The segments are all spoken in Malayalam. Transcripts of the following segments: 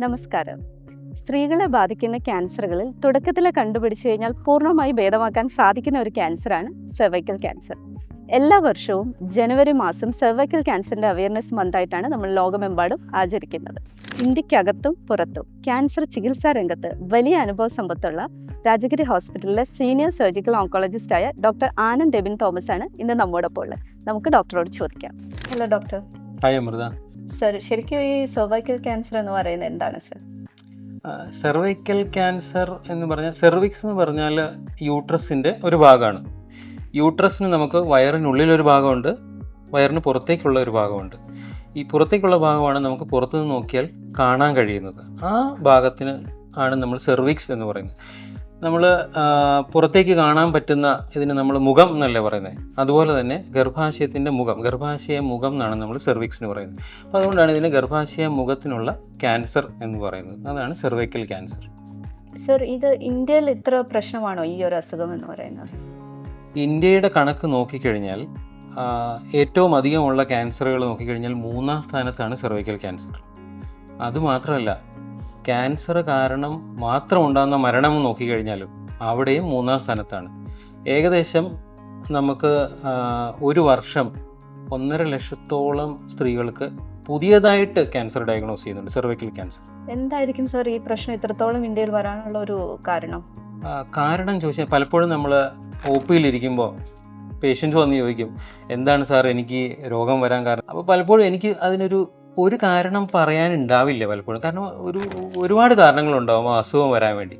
നമസ്കാരം. സ്ത്രീകളെ ബാധിക്കുന്ന ക്യാൻസറുകളിൽ തുടക്കത്തിൽ കണ്ടുപിടിച്ചു കഴിഞ്ഞാൽ പൂർണമായി ഭേദമാക്കാൻ സാധിക്കുന്ന ഒരു ക്യാൻസറാണ് സെർവൈക്കൽ ക്യാൻസർ എല്ലാ വർഷവും ജനുവരി മാസം സെർവൈക്കൽ ക്യാൻസറിന്റെ അവയർനെസ് മന്തായിട്ടാണ് നമ്മൾ ലോകമെമ്പാടും ആചരിക്കുന്നത്. ഇന്ത്യക്കകത്തും പുറത്തും ക്യാൻസർ ചികിത്സാ രംഗത്ത് വലിയ അനുഭവ സമ്പത്തുള്ള രാജഗിരി ഹോസ്പിറ്റലിലെ സീനിയർ സർജിക്കൽ ഓങ്കോളജിസ്റ്റ് ആയ ഡോക്ടർ ആനന്ദ് എബിൻ തോമസ് ആണ് ഇന്ന് നമ്മോടൊപ്പം ഉള്ളത്. നമുക്ക് ഡോക്ടറോട് ചോദിക്കാം. Hello doctor. Hi Amrutha. Sir ശരിക്കും ഈ സെർവൈക്കൽ ക്യാൻസർ എന്ന് പറയുന്നത് എന്താണ് സർ? സെർവൈക്കൽ ക്യാൻസർ എന്ന് പറഞ്ഞാൽ സെർവിക്സ് എന്ന് പറഞ്ഞാൽ യൂട്രസിന്റെ ഒരു ഭാഗമാണ്. യൂട്രസിന് നമുക്ക് വയറിനുള്ളിൽ ഒരു ഭാഗമുണ്ട് വയറിന് പുറത്തേക്കുള്ള ഒരു ഭാഗമുണ്ട്. ഈ പുറത്തേക്കുള്ള ഭാഗമാണ് നമുക്ക് പുറത്തുനിന്ന് നോക്കിയാൽ കാണാൻ കഴിയുന്നത്. ആ ഭാഗത്തിന് ആണ് നമ്മൾ സെർവിക്സ് എന്ന് പറയുന്നത്. നമ്മൾ പുറത്തേക്ക് കാണാൻ പറ്റുന്ന ഇതിന് നമ്മൾ മുഖം എന്നല്ലേ പറയുന്നത് അതുപോലെ തന്നെ ഗർഭാശയത്തിന്റെ മുഖം. ഗർഭാശയ മുഖം എന്നാണ് നമ്മൾ സെർവിക്സിന് പറയുന്നത്. അപ്പോൾ അതുകൊണ്ടാണ് ഇതിന് ഗർഭാശയ മുഖത്തിനുള്ള ക്യാൻസർ എന്ന് പറയുന്നത്. അതാണ് സെർവൈക്കൽ ക്യാൻസർ സർ ഇത് ഇന്ത്യയിൽ ഇത്ര പ്രശ്നമാണോ ഈ ഒരു അസുഖം എന്ന് പറയുന്നത്? ഇന്ത്യയുടെ കണക്ക് നോക്കിക്കഴിഞ്ഞാൽ ഏറ്റവും അധികമുള്ള ക്യാൻസറുകൾ നോക്കിക്കഴിഞ്ഞാൽ മൂന്നാം സ്ഥാനത്താണ് സെർവൈക്കൽ ക്യാൻസർ അതുമാത്രമല്ല ക്യാൻസർ കാരണം മാത്രം ഉണ്ടാകുന്ന മരണം നോക്കിക്കഴിഞ്ഞാലും അവിടെയും മൂന്നാം സ്ഥാനത്താണ്. ഏകദേശം നമുക്ക് ഒരു വർഷം ഒന്നര ലക്ഷത്തോളം സ്ത്രീകൾക്ക് പുതിയതായിട്ട് ക്യാൻസർ ഡയഗ്നോസ് ചെയ്യുന്നുണ്ട് സെർവൈക്കൽ ക്യാൻസർ. എന്തായിരിക്കും സാർ ഈ പ്രശ്നം? ഇത്രത്തോളം ഇന്ത്യയിൽ വരാനുള്ള ഒരു കാരണം? കാരണം ചോദിച്ചാൽ പലപ്പോഴും നമ്മൾ ഒ പിയിലിരിക്കുമ്പോൾ പേഷ്യൻസ് വന്ന് ചോദിക്കും എന്താണ് സാർ എനിക്ക് രോഗം വരാൻ കാരണം? അപ്പോൾ പലപ്പോഴും എനിക്ക് അതിനൊരു ഒരു കാരണം പറയാനുണ്ടാവില്ല പലപ്പോഴും. കാരണം ഒരു ഒരുപാട് കാരണങ്ങളുണ്ടാവും അസുഖം വരാൻ വേണ്ടി.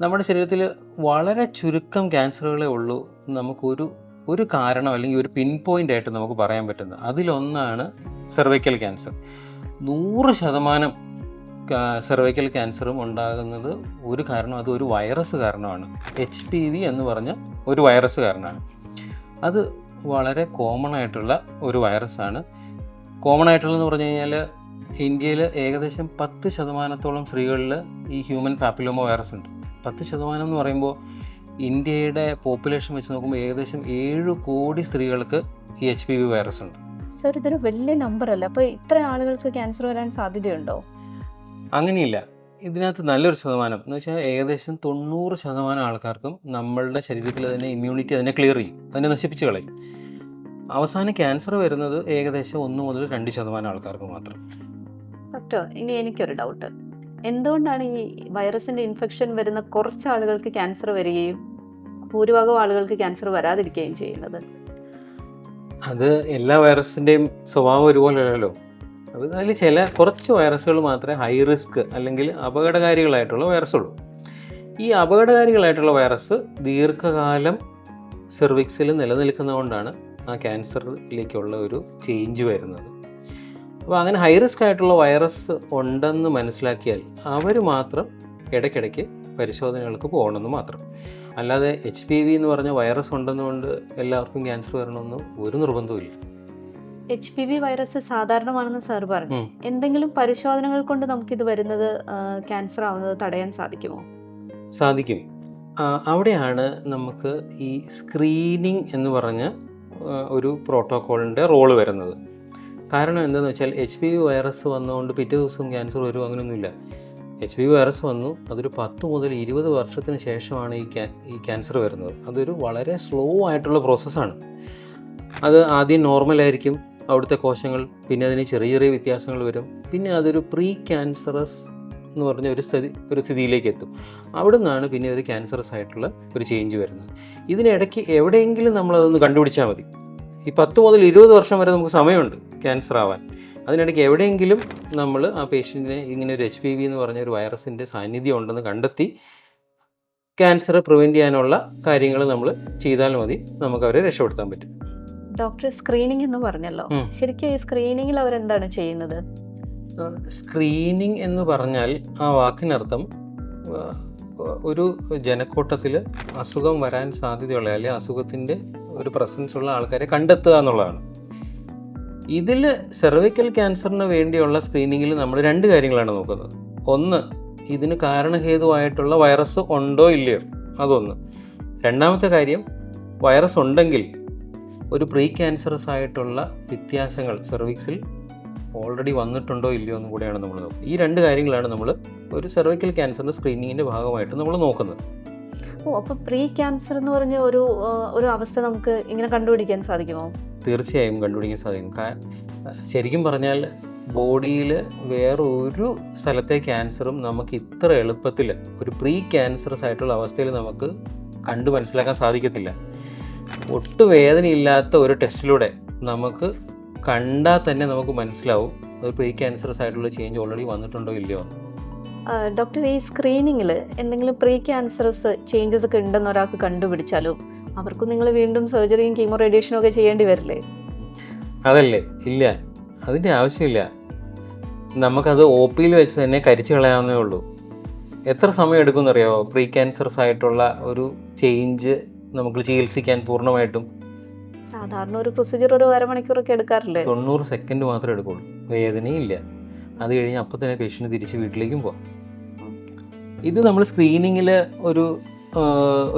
നമ്മുടെ ശരീരത്തിൽ വളരെ ചുരുക്കം ക്യാൻസറുകളെ ഉള്ളൂ. നമുക്കൊരു ഒരു കാരണം അല്ലെങ്കിൽ ഒരു പിൻ പോയിന്റ് ആയിട്ട് നമുക്ക് പറയാൻ പറ്റുന്നത്. അതിലൊന്നാണ് സെർവൈക്കൽ ക്യാൻസർ. നൂറ് ശതമാനം സെർവൈക്കൽ ക്യാൻസറും ഉണ്ടാകുന്നത് ഒരു കാരണം അത് ഒരു വൈറസ് കാരണമാണ്. എച്ച് പി വി എന്ന് പറഞ്ഞ ഒരു വൈറസ് കാരണമാണ്. അത് വളരെ കോമൺ ആയിട്ടുള്ള ഒരു വൈറസാണ്. കോമൺ ആയിട്ടുള്ളതെന്ന് പറഞ്ഞു കഴിഞ്ഞാൽ ഇന്ത്യയിൽ ഏകദേശം പത്ത് ശതമാനത്തോളം സ്ത്രീകളിൽ ഈ ഹ്യൂമൻ പാപ്പിലോമ വൈറസ് ഉണ്ട്. പത്ത് ശതമാനം എന്ന് പറയുമ്പോൾ ഇന്ത്യയുടെ പോപ്പുലേഷൻ വെച്ച് നോക്കുമ്പോൾ ഏകദേശം ഏഴ് കോടി സ്ത്രീകൾക്ക് ഈ എച്ച് പി വി വൈറസ് ഉണ്ട്. സർ ഇതൊരു വലിയ നമ്പർ അല്ല. അപ്പോൾ ഇത്ര ആളുകൾക്ക് ക്യാൻസർ വരാൻ സാധ്യതയുണ്ടോ? അങ്ങനെയില്ല. ഇതിനകത്ത് നല്ലൊരു ശതമാനം. എന്ന് വെച്ചാൽ ഏകദേശം തൊണ്ണൂറ് ശതമാനം ആൾക്കാർക്കും നമ്മളുടെ ശരീരത്തിൽ തന്നെ ഇമ്മ്യൂണിറ്റി അതിനെ ക്ലിയർ ചെയ്യും. അതിനെ നശിപ്പിച്ച് കളയും. അവസാനം ക്യാൻസർ വരുന്നത് ഏകദേശം ഒന്ന് മുതൽ രണ്ട് ശതമാനം ആൾക്കാർക്ക് മാത്രം. ഡോക്ടർ ഇനി എനിക്കൊരു ഡൗട്ട് എന്തുകൊണ്ടാണ് ഈ വൈറസിന്റെ ഇൻഫെക്ഷൻ വരുന്ന കുറച്ച് ആളുകൾക്ക് ക്യാൻസർ വരികയും ഭൂരിഭാഗം ആളുകൾക്ക് ക്യാൻസർ വരാതിരിക്കുകയും ചെയ്യുന്നത്? അത് എല്ലാ വൈറസിന്റെയും സ്വഭാവം ഒരുപോലെയല്ലല്ലോ. അപ്പോൾ അതിൽ ചില കുറച്ച് വൈറസുകൾ മാത്രമേ ഹൈ റിസ്ക് അല്ലെങ്കിൽ അപകടകാരികളായിട്ടുള്ള വൈറസുള്ളൂ ഈ അപകടകാരികളായിട്ടുള്ള വൈറസ് ദീർഘകാലം സെർവിക്സിൽ നിലനിൽക്കുന്നതുകൊണ്ടാണ് ആ ക്യാൻസറിലേക്കുള്ള ഒരു ചേഞ്ച് വരുന്നത്. അപ്പോൾ അങ്ങനെ ഹൈ റിസ്ക് ആയിട്ടുള്ള വൈറസ് ഉണ്ടെന്ന് മനസ്സിലാക്കിയാൽ അവർ മാത്രം ഇടയ്ക്കിടയ്ക്ക് പരിശോധനകൾക്ക് പോകണമെന്ന് മാത്രം. അല്ലാതെ എച്ച് പി വി എന്ന് പറഞ്ഞ വൈറസ് ഉണ്ടെന്നുകൊണ്ട് എല്ലാവർക്കും ക്യാൻസർ വരണമെന്ന് ഒരു നിർബന്ധവുമില്ല എച്ച് പി വി വൈറസ് സാധാരണമാണെന്ന് സാർ പറഞ്ഞു. എന്തെങ്കിലും പരിശോധനകൾ കൊണ്ട് നമുക്കിത് വരുന്നത് ക്യാൻസർ ആവുന്നത് തടയാൻ സാധിക്കുമോ? സാധിക്കും. അവിടെയാണ് നമുക്ക് ഈ സ്ക്രീനിങ് എന്ന് പറഞ്ഞ ഒരു പ്രോട്ടോക്കോളിന്റെ റോൾ വരുന്നത്. കാരണം എന്താണെന്ന് വെച്ചാൽ എച്ച് പി വി വൈറസ് വന്നുകൊണ്ട് പിറ്റേ ദിവസം ക്യാൻസർ വരും അങ്ങനെയൊന്നുമില്ല. എച്ച് പി വി വൈറസ് വന്നു അതൊരു പത്ത് മുതൽ ഇരുപത് വർഷത്തിന് ശേഷമാണ് ഈ ക്യാ ഈ ക്യാൻസർ വരുന്നത്. അതൊരു വളരെ സ്ലോ ആയിട്ടുള്ള പ്രോസസ്സാണ് അത് ആദ്യം നോർമലായിരിക്കും അവിടുത്തെ കോശങ്ങൾ പിന്നെ അതിന് ചെറിയ ചെറിയ വ്യത്യാസങ്ങൾ വരും. പിന്നെ അതൊരു പ്രീ ക്യാൻസറസ് എന്ന് പറഞ്ഞ ഒരു സ്ഥിതി ഒരു സ്ഥിതിയിലേക്ക് എത്തും. അവിടെ നിന്നാണ് പിന്നെ ഒരു ക്യാൻസറസ് ആയിട്ടുള്ള ഒരു ചേഞ്ച് വരുന്നത്. ഇതിനിടയ്ക്ക് എവിടെയെങ്കിലും നമ്മളതൊന്ന് കണ്ടുപിടിച്ചാൽ മതി. ഈ പത്ത് മുതൽ ഇരുപത് വർഷം വരെ നമുക്ക് സമയമുണ്ട് ക്യാൻസർ ആവാൻ. അതിനിടയ്ക്ക് എവിടെയെങ്കിലും നമ്മൾ ആ പേഷ്യന്റിനെ ഇങ്ങനെ ഒരു എച്ച് പി വി എന്ന് പറഞ്ഞ ഒരു വൈറസിന്റെ സാന്നിധ്യം ഉണ്ടെന്ന് കണ്ടെത്തി ക്യാൻസർ പ്രിവെന്റ് ചെയ്യാനുള്ള കാര്യങ്ങൾ നമ്മൾ ചെയ്താൽ മതി. നമുക്ക് അവരെ രക്ഷപ്പെടുത്താൻ പറ്റും. ഡോക്ടർ സ്ക്രീനിങ് എന്ന് പറഞ്ഞല്ലോ. ശരിക്കും ഈ സ്ക്രീനിങ്ങിൽ അവരെന്താണ് ചെയ്യുന്നത്? സ്ക്രീനിങ് എന്ന് പറഞ്ഞാൽ ആ വാക്കിനർത്ഥം ഒരു ജനക്കൂട്ടത്തിൽ അസുഖം വരാൻ സാധ്യതയുള്ള അല്ലെങ്കിൽ അസുഖത്തിന്റെ ഒരു പ്രസൻസ് ഉള്ള ആൾക്കാരെ കണ്ടെത്തുക എന്നുള്ളതാണ്. ഇതിൽ സെർവിക്കൽ ക്യാൻസറിന് വേണ്ടിയുള്ള സ്ക്രീനിങ്ങിൽ നമ്മൾ രണ്ട് കാര്യങ്ങളാണ് നോക്കുന്നത്. ഒന്ന് ഇതിന് കാരണഹേതുവായിട്ടുള്ള വൈറസ് ഉണ്ടോ ഇല്ലയോ? അതൊന്ന്. രണ്ടാമത്തെ കാര്യം വൈറസ് ഉണ്ടെങ്കിൽ ഒരു പ്രീ ക്യാൻസറസ് ആയിട്ടുള്ള വ്യത്യാസങ്ങൾ സെർവിക്സിൽ ഓൾറെഡി വന്നിട്ടുണ്ടോ ഇല്ലയോ എന്നും കൂടെയാണ് നമ്മൾ നോക്കുന്നത്. ഈ രണ്ട് കാര്യങ്ങളാണ് നമ്മൾ ഒരു സെർവൈക്കൽ ക്യാൻസറിന്റെ സ്ക്രീനിങ്ങിന്റെ ഭാഗമായിട്ട് നമ്മൾ നോക്കുന്നത്. ഓ അപ്പോൾ പ്രീ ക്യാൻസർ എന്ന് പറഞ്ഞ ഒരു ഒരു അവസ്ഥ നമുക്ക് ഇങ്ങനെ കണ്ടുപിടിക്കാൻ സാധിക്കുമോ? തീർച്ചയായും കണ്ടുപിടിക്കാൻ സാധിക്കും. ശരിക്കും പറഞ്ഞാൽ ബോഡിയിൽ വേറൊരു ഒരു സ്ഥലത്തെ ക്യാൻസറും നമുക്ക് ഇത്ര എളുപ്പത്തിൽ ഒരു പ്രീ ക്യാൻസറസ് ആയിട്ടുള്ള അവസ്ഥയിൽ നമുക്ക് കണ്ടു മനസ്സിലാക്കാൻ സാധിക്കത്തില്ല. ഒട്ടും വേദനയില്ലാത്ത ഒരു ടെസ്റ്റിലൂടെ നമുക്ക് കണ്ടാൽ തന്നെ നമുക്ക് മനസ്സിലാവും അത് പ്രീ ക്യാൻസറസ് ആയിട്ടുള്ള ചേഞ്ച് ഓൾറെഡി വന്നിട്ടുണ്ടോ ഇല്ലയോ ഡോക്ടർ ഈ സ്ക്രീനിങ്ങിൽ എന്തെങ്കിലും പ്രീ ക്യാൻസറസ് ചേഞ്ചസ് ഒക്കെ ഉണ്ടെന്ന് ഒരാൾക്ക് കണ്ടുപിടിച്ചാലോ? അവർക്കും നിങ്ങൾ വീണ്ടും സർജറിയും കീമോ റേഡിയേഷനും ഒക്കെ ചെയ്യേണ്ടി വരില്ലേ? അതല്ലേ? ഇല്ല. അതിന്റെ ആവശ്യമില്ല. നമുക്കത് ഒ പിയിൽ വെച്ച് തന്നെ കരിച്ചു കളയാവുന്നേ ഉള്ളൂ. എത്ര സമയം എടുക്കുമെന്നറിയാമോ പ്രീ ക്യാൻസറസ് ആയിട്ടുള്ള ഒരു ചേഞ്ച് നമുക്ക് ചികിത്സിക്കാൻ പൂർണമായിട്ടും. സാധാരണ ഒരു പ്രൊസീജിയർ ഒരു അരമണിക്കൂറൊക്കെ എടുക്കാറില്ലേ? തൊണ്ണൂറ് സെക്കൻഡ് മാത്രമേ എടുക്കുള്ളൂ. വേദനയില്ല അത് കഴിഞ്ഞ് അപ്പം തന്നെ പേഷ്യന്റ് തിരിച്ച് വീട്ടിലേക്കും പോകാം ഇത് നമ്മൾ സ്ക്രീനിങ്ങിൽ ഒരു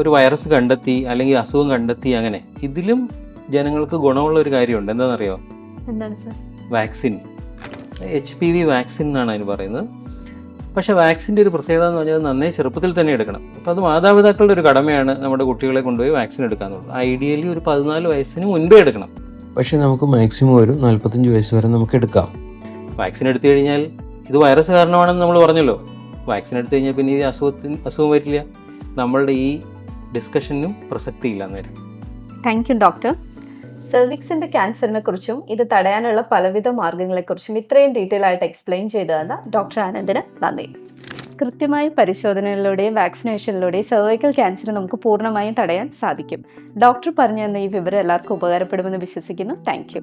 ഒരു വൈറസ് കണ്ടെത്തി അല്ലെങ്കിൽ അസുഖം കണ്ടെത്തി അങ്ങനെ ഇതിലും ജനങ്ങൾക്ക് ഗുണമുള്ള ഒരു കാര്യമുണ്ട്. എന്താണെന്നറിയോ? എന്താണ് sir? Vaccine H P V vaccine എന്നാണ് അതിന് പറയുന്നത്. പക്ഷേ വാക്സിന്റെ ഒരു പ്രത്യേകത എന്ന് പറഞ്ഞാൽ നന്നേ ചെറുപ്പത്തിൽ തന്നെ എടുക്കണം. അപ്പോൾ അത് മാതാപിതാക്കളുടെ ഒരു കടമയാണ് നമ്മുടെ കുട്ടികളെ കൊണ്ടുപോയി വാക്സിൻ എടുക്കാന്നുള്ളത്. ഐഡിയലി ഒരു പതിനാല് വയസ്സിന് മുൻപേ എടുക്കണം. പക്ഷേ നമുക്ക് മാക്സിമം ഒരു നാൽപ്പത്തഞ്ച് വയസ്സ് വരെ നമുക്ക് എടുക്കാം. വാക്സിൻ എടുത്തു കഴിഞ്ഞാൽ ഇത് വൈറസ് കാരണമാണെന്ന് നമ്മൾ പറഞ്ഞല്ലോ. വാക്സിൻ എടുത്തു കഴിഞ്ഞാൽ പിന്നെ ഈ അസുഖത്തിന് അസുഖം വരില്ല. നമ്മളുടെ ഈ ഡിസ്കഷനും പ്രസക്തിയില്ല അന്നേരം. താങ്ക് യു ഡോക്ടർ സെർവിക്സിന്റെ ക്യാൻസറിനെ കുറിച്ചും ഇത് തടയാനുള്ള പലവിധ മാർഗങ്ങളെക്കുറിച്ചും ഇത്രയും ഡീറ്റെയിൽ ആയിട്ട് എക്സ്പ്ലെയിൻ ചെയ്തു തന്ന ഡോക്ടർ ആനന്ദിന് നന്ദി. കൃത്യമായ പരിശോധനകളിലൂടെയും വാക്സിനേഷനിലൂടെയും സെർവൈക്കൽ ക്യാൻസർ നമുക്ക് പൂർണമായും തടയാൻ സാധിക്കും. ഡോക്ടർ പറഞ്ഞു തന്ന ഈ വിവരം എല്ലാവർക്കും ഉപകാരപ്പെടുമെന്ന് വിശ്വസിക്കുന്നു. താങ്ക്